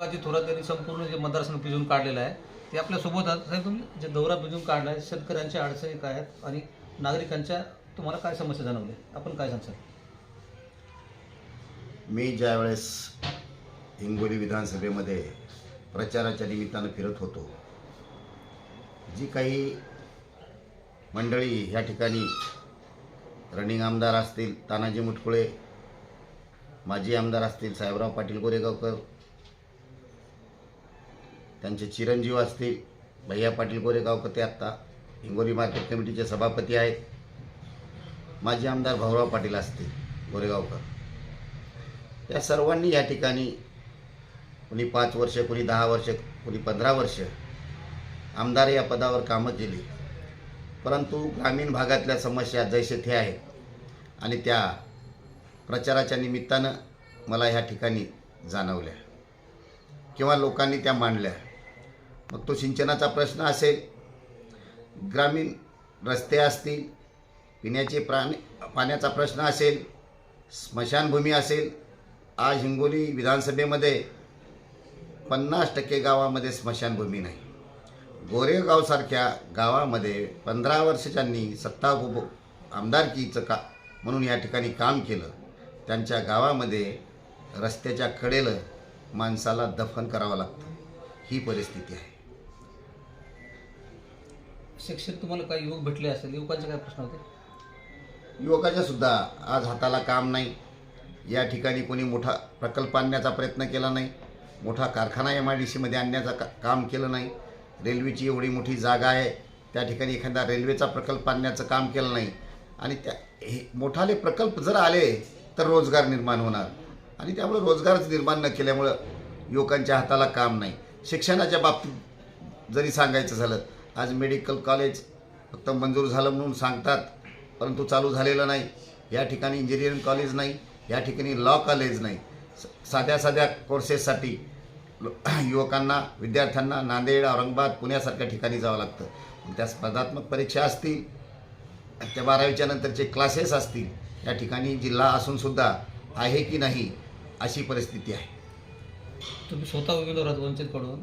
अजित थोरात यांनी संपूर्ण जे मतदारसंघ पिजून काढलेलं आहे ते आपल्यासोबत साहेब तुम्ही जे दौरा पिजून काढला आहे शेतकऱ्यांच्या अडचणी काय आहेत आणि नागरिकांच्या तुम्हाला काय समस्या जाणवल्या आपण काय सांगसाल मी ज्यावेळेस हिंगोली विधानसभेमध्ये प्रचाराच्या निमित्तानं फिरत होतो जी काही मंडळी ह्या ठिकाणी रनिंग आमदार असतील तानाजी मुटकुळे माजी आमदार असतील साहेबराव पाटील गोरेगावकर त्यांचे चिरंजीव असतील भैया पाटील गोरेगावकर ते आत्ता हिंगोली मार्केट कमिटीचे सभापती आहेत. माजी आमदार भाऊराव पाटील असतील गोरेगावकर या सर्वांनी या ठिकाणी कुणी पाच वर्ष कुणी दहा वर्ष कुणी पंधरा वर्ष आमदार या पदावर कामं केली. परंतु ग्रामीण भागातल्या समस्या जैसे थे आहेत आणि त्या प्रचाराच्या निमित्तानं मला ह्या ठिकाणी जाणवल्या किंवा लोकांनी त्या मांडल्या. मग तो सिंचनाचा प्रश्न असेल. ग्रामीण रस्ते असतील पिण्याचे प्राणी पाण्याचा प्रश्न असेल स्मशानभूमी असेल आज हिंगोली विधानसभेमध्ये पन्नास टक्के गावामध्ये स्मशानभूमी नाही. गोरेगावसारख्या गावामध्ये पंधरा वर्ष ज्यांनी सत्ता उभ आमदारकीचं का म्हणून या ठिकाणी काम केलं. त्यांच्या गावामध्ये रस्त्याच्या कडेला माणसाला दफन करावं लागतं. ही परिस्थिती आहे. शिक्षक तुम्हाला काही युवक भेटले असेल युवकांचे काय प्रश्न होते? युवकाच्या सुद्धा आज हाताला काम नाही. या ठिकाणी कोणी मोठा प्रकल्प आणण्याचा प्रयत्न केला नाही. मोठा कारखाना एम आय डी सीमध्ये आणण्याचा का काम केलं नाही. रेल्वेची एवढी मोठी जागा आहे. त्या ठिकाणी एखादा रेल्वेचा प्रकल्प आणण्याचं काम केलं नाही. आणि त्या हे मोठाले प्रकल्प जर आले तर रोजगार निर्माण होणार. आणि त्यामुळे रोजगारच निर्माण न केल्यामुळं युवकांच्या हाताला काम नाही. शिक्षणाच्या बाबतीत जरी सांगायचं झालं आज मेडिकल कॉलेज फक्त मंजूर झालं म्हणून सांगतात परंतु चालू झालेलं नाही. या ठिकाणी इंजिनिअरिंग कॉलेज नाही या ठिकाणी लॉ कॉलेज नाही. स- साध्या साध्या कोर्सेससाठी युवकांना विद्यार्थ्यांना नांदेड औरंगाबाद पुण्यासारख्या ठिकाणी जावं लागतं. त्या स्पर्धात्मक परीक्षा असतील त्या बारावीच्या नंतरचे क्लासेस असतील या ठिकाणी जिल्हा असूनसुद्धा आहे की नाही अशी परिस्थिती आहे. तुम्ही स्वतः उमेदवार वंचितकडून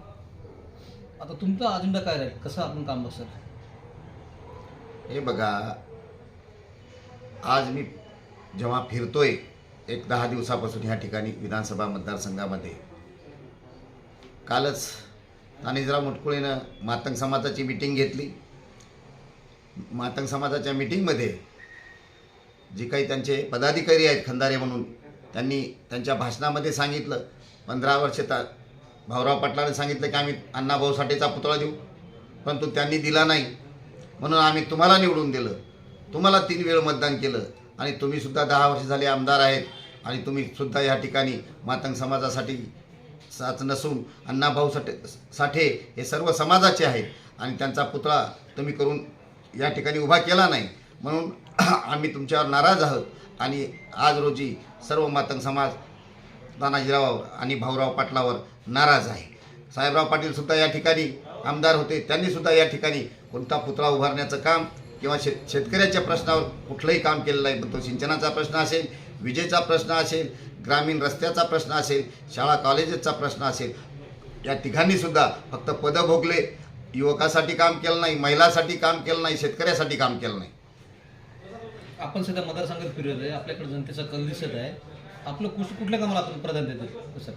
आता तुमचा अजेंडा काय राहील? कसं आपण काम बसत हे बघा आज मी जेव्हा फिरतोय एक दहा दिवसापासून ह्या ठिकाणी विधानसभा मतदारसंघामध्ये. कालच तानिजराव मुटकुळेनं मातंग समाजाची मिटिंग घेतली. मातंग समाजाच्या मिटिंगमध्ये जे काही त्यांचे पदाधिकारी आहेत खंदारे म्हणून त्यांनी त्यांच्या भाषणामध्ये सांगितलं. पंधरा वर्ष ता भाऊराव पाटलाने सांगितलं की आम्ही अण्णाभाऊ साठेचा पुतळा देऊ. परंतु त्यांनी दिला नाही. म्हणून आम्ही तुम्हाला निवडून दिलं. तुम्हाला तीन वेळ मतदान केलं. आणि तुम्हीसुद्धा दहा वर्ष झाले आमदार आहेत. आणि तुम्ही सुद्धा या ठिकाणी मातंग समाजासाठी साच नसून अण्णाभाऊ साठे साठे हे सर्व समाजाचे आहेत. आणि त्यांचा पुतळा तुम्ही करून या ठिकाणी उभा केला नाही. म्हणून आम्ही तुमच्यावर नाराज आहोत. आणि आज रोजी सर्व मातंग समाज तानाजीरावावर आणि भाऊराव पाटलावर नाराज आहे. साहेबराव पाटील सुद्धा या ठिकाणी आमदार होते. त्यांनी सुद्धा या ठिकाणी कोणता पुतळा उभारण्याचं काम किंवा शेत शेतकऱ्याच्या प्रश्नावर कुठलंही काम केलेलं नाही. तो सिंचनाचा प्रश्न असेल विजेचा प्रश्न असेल ग्रामीण रस्त्याचा प्रश्न असेल शाळा कॉलेजेसचा प्रश्न असेल या तिघांनी सुद्धा फक्त पदं भोगले. युवकासाठी काम केलं नाही महिलासाठी काम केलं नाही शेतकऱ्यासाठी काम केलं नाही. आपण सध्या मतदारसंघात फिरत आहे आपल्याकडे जनतेचा कल दिसत आहे. आपलं कुठल्या कामाला आपण प्राधान्य देतो? सर?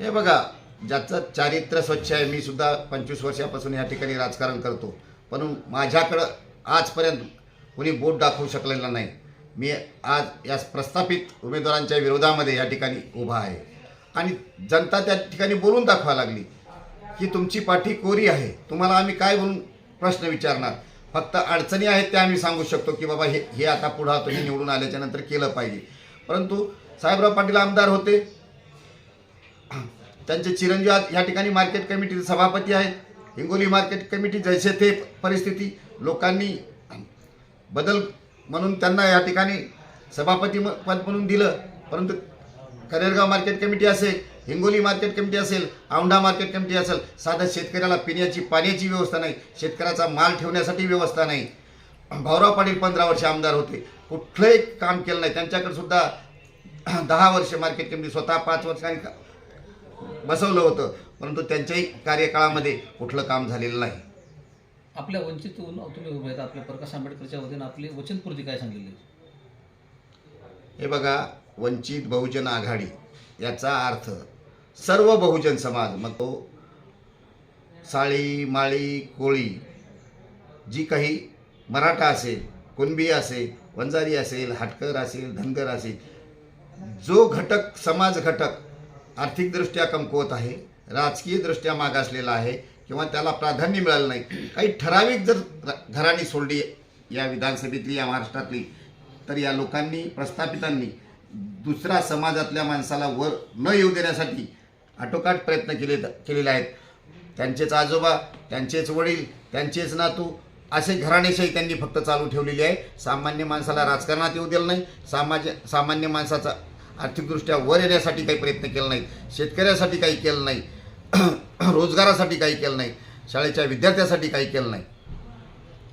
हे बघा ज्याचं चारित्र्य स्वच्छ आहे मी सुद्धा पंचवीस वर्षापासून या ठिकाणी राजकारण करतो. पण माझ्याकडं आजपर्यंत कुणी बोट दाखवू शकलेलं नाही. मी आज या प्रस्थापित उमेदवारांच्या विरोधामध्ये या ठिकाणी उभा आहे. आणि जनता त्या ठिकाणी बोलून दाखवा लागली की तुमची पाठी कोरी आहे. तुम्हाला आम्ही काय बोलून प्रश्न विचारणार? फक्त अडचणी आहेत त्या आम्ही सांगू शकतो की बाबा हे हे आता पुढं तुम्ही निवडून आल्याच्यानंतर केलं पाहिजे. परंतु साहेबराव पाटील आमदार होते. त्यांचे चिरंजीव आज या ठिकाणी मार्केट कमिटीचे सभापती आहेत. हिंगोली मार्केट कमिटी जैसे ते परिस्थिती लोकांनी बदल म्हणून त्यांना या ठिकाणी सभापती म- पद म्हणून दिलं. परंतु करेरगाव मार्केट कमिटी असेल हिंगोली मार्केट कमिटी असेल औंढा मार्केट कमिटी असेल साधा शेतकऱ्याला पिण्याची पाण्याची व्यवस्था नाही शेतकऱ्याचा माल ठेवण्यासाठी व्यवस्था नाही. भाऊराव पाटील पंधरा वर्ष आमदार होते. कुठलंही काम केलं नाही. त्यांच्याकडे सुद्धा दहा वर्ष मार्केट कमिटी स्वतः पाच वर्ष आणि बसवलं होतं. परंतु त्यांच्याही कार्यकाळामध्ये कुठलं काम झालेलं नाही. आपल्या वंचितून तुम्ही उभे आहेत. आपल्या प्रकाश आंबेडकरच्या वतीनं आपली वचनपूर्ती काय सांगलेली आहे हे बघा वंचित बहुजन आघाडी याचा अर्थ सर्व बहुजन समाज मग तो साळी माळी कोळी जी काही मराठा असेल कुणबी असेल वंजारी असेल हाटकर असेल धनगर असेल जो घटक समाज घटक आर्थिकदृष्ट्या कमकुवत आहे राजकीयदृष्ट्या मागासलेला आहे किंवा त्याला प्राधान्य मिळालं नाही. काही ठराविक जर घराणी सोडली या विधानसभेतली या महाराष्ट्रातली तर या लोकांनी प्रस्थापितांनी दुसऱ्या समाजातल्या माणसाला वर न येऊ देण्यासाठी आटोकाट प्रयत्न केले केलेले आहेत. त्यांचेच आजोबा त्यांचेच वडील त्यांचेच नातू असे घराणेशाही त्यांनी फक्त चालू ठेवलेली आहे. सामान्य माणसाला राजकारणात येऊ दिलं नाही. सामाज सामान्य माणसाचा आर्थिकदृष्ट्या वर येण्यासाठी काही प्रयत्न केला नाही शेतकऱ्यासाठी काही केलं नाही रोजगारासाठी काही केलं नाही शाळेच्या विद्यार्थ्यासाठी काही केलं नाही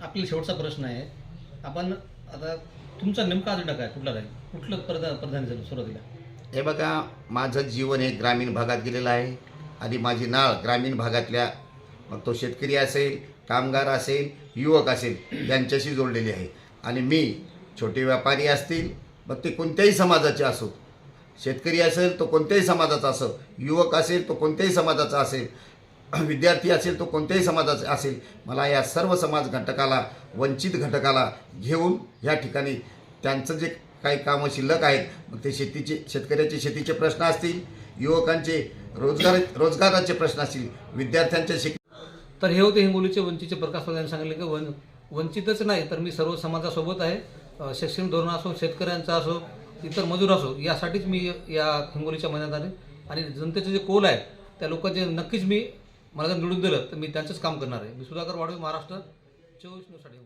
आपला शेवटचा प्रश्न आहे. आपण आता तुमचा नेमका अजेंडा काय? कुठला राहील? कुठलं प्रधान प्रधान झालं सुरुवातीला? हे बघा माझं जीवन हे ग्रामीण भागात गेलेलं आहे. आणि माझी नाळ ग्रामीण भागातल्या मग तो शेतकरी असेल कामगार असेल युवक असेल यांच्याशी जोडलेली आहे. आणि मी छोटे व्यापारी असतील मग ते कोणत्याही समाजाचे असो शेतकरी असेल तो कोणत्याही समाजाचा असो युवक असेल तो कोणत्याही समाजाचा असेल विद्यार्थी असेल तो कोणत्याही समाजाचा असेल मला या सर्व समाज घटकाला वंचित घटकाला घेऊन या ठिकाणी त्यांचं जे काही कामं शिल्लक आहेत मग ते शेतीचे शेतकऱ्याचे शेतीचे प्रश्न असतील युवकांचे रोजगार रोजगाराचे प्रश्न असतील विद्यार्थ्यांचे शिक तर हे होते हिंगोलीचे वंचितचे प्रकाश प्रधान यांनी सांगितले की वं वंचितच नाही तर मी सर्व समाजासोबत आहे. शैक्षणिक धोरण असो शेतकऱ्यांचा असो इतर मजूर असो यासाठीच मी या हिंगोलीच्या महिन्यात आले आणि जनतेचे जे कोल आहे त्या लोकांचे नक्कीच मी मला जर निवडून दिलं तर मी त्यांचंच काम करणार आहे. मी सुधाकर वाढवे महाराष्ट्र चोवीस न्यूजसाठी